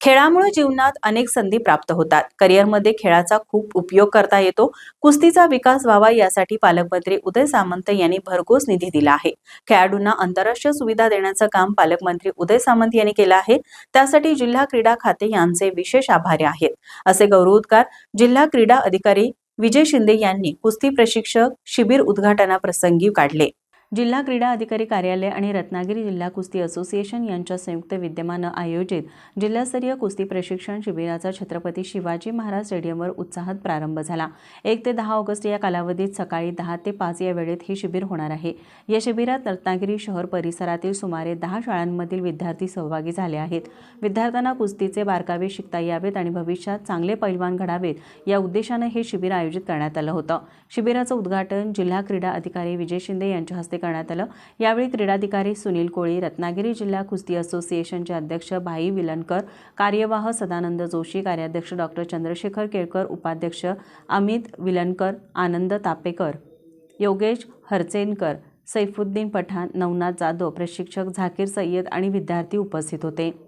खेळामुळे जीवनात अनेक संधी प्राप्त होतात. करिअरमध्ये खेळाचा खूप उपयोग करता येतो. कुस्तीचा विकास व्हावा यासाठी पालकमंत्री उदय सामंत यांनी भरघोस निधी दिला आहे. खेळाडूंना आंतरराष्ट्रीय सुविधा देण्याचं काम पालकमंत्री उदय सामंत यांनी केलं आहे. त्यासाठी जिल्हा क्रीडा खाते यांचे विशेष आभारी आहेत. असे गौरवोद्गार जिल्हा क्रीडा अधिकारी विजय शिंदे यांनी कुस्ती प्रशिक्षक शिबिर उद्घाटनाप्रसंगी काढले. जिल्हा क्रीडा अधिकारी कार्यालय आणि रत्नागिरी जिल्हा कुस्ती असोसिएशन यांच्या संयुक्त विद्यमानं आयोजित जिल्हास्तरीय कुस्ती प्रशिक्षण शिबिराचा छत्रपती शिवाजी महाराज स्टेडियमवर उत्साहात प्रारंभ झाला. एक ते दहा ऑगस्ट या कालावधीत सकाळी दहा ते पाच या वेळेत हे शिबिर होणार आहे. या शिबिरात रत्नागिरी शहर परिसरातील सुमारे दहा शाळांमधील विद्यार्थी सहभागी झाले आहेत. विद्यार्थ्यांना कुस्तीचे बारकावे शिकता यावेत आणि भविष्यात चांगले पैलवान घडावेत या उद्देशानं हे शिबिर आयोजित करण्यात आलं होतं. शिबिराचं उद्घाटन जिल्हा क्रीडा अधिकारी विजय शिंदे यांच्या हस्ते करण्यात आलं. यावेळी क्रीडाधिकारी सुनील कोळी रत्नागिरी जिल्हा कुस्ती असोसिएशनचे अध्यक्ष भाई विलनकर कार्यवाह सदानंद जोशी कार्याध्यक्ष डॉक्टर चंद्रशेखर केळकर उपाध्यक्ष अमित विलनकर आनंद तापेकर योगेश हरचेनकर सैफुद्दीन पठाण नवनाथ जाधव प्रशिक्षक झाकीर सय्यद आणि विद्यार्थी उपस्थित होते.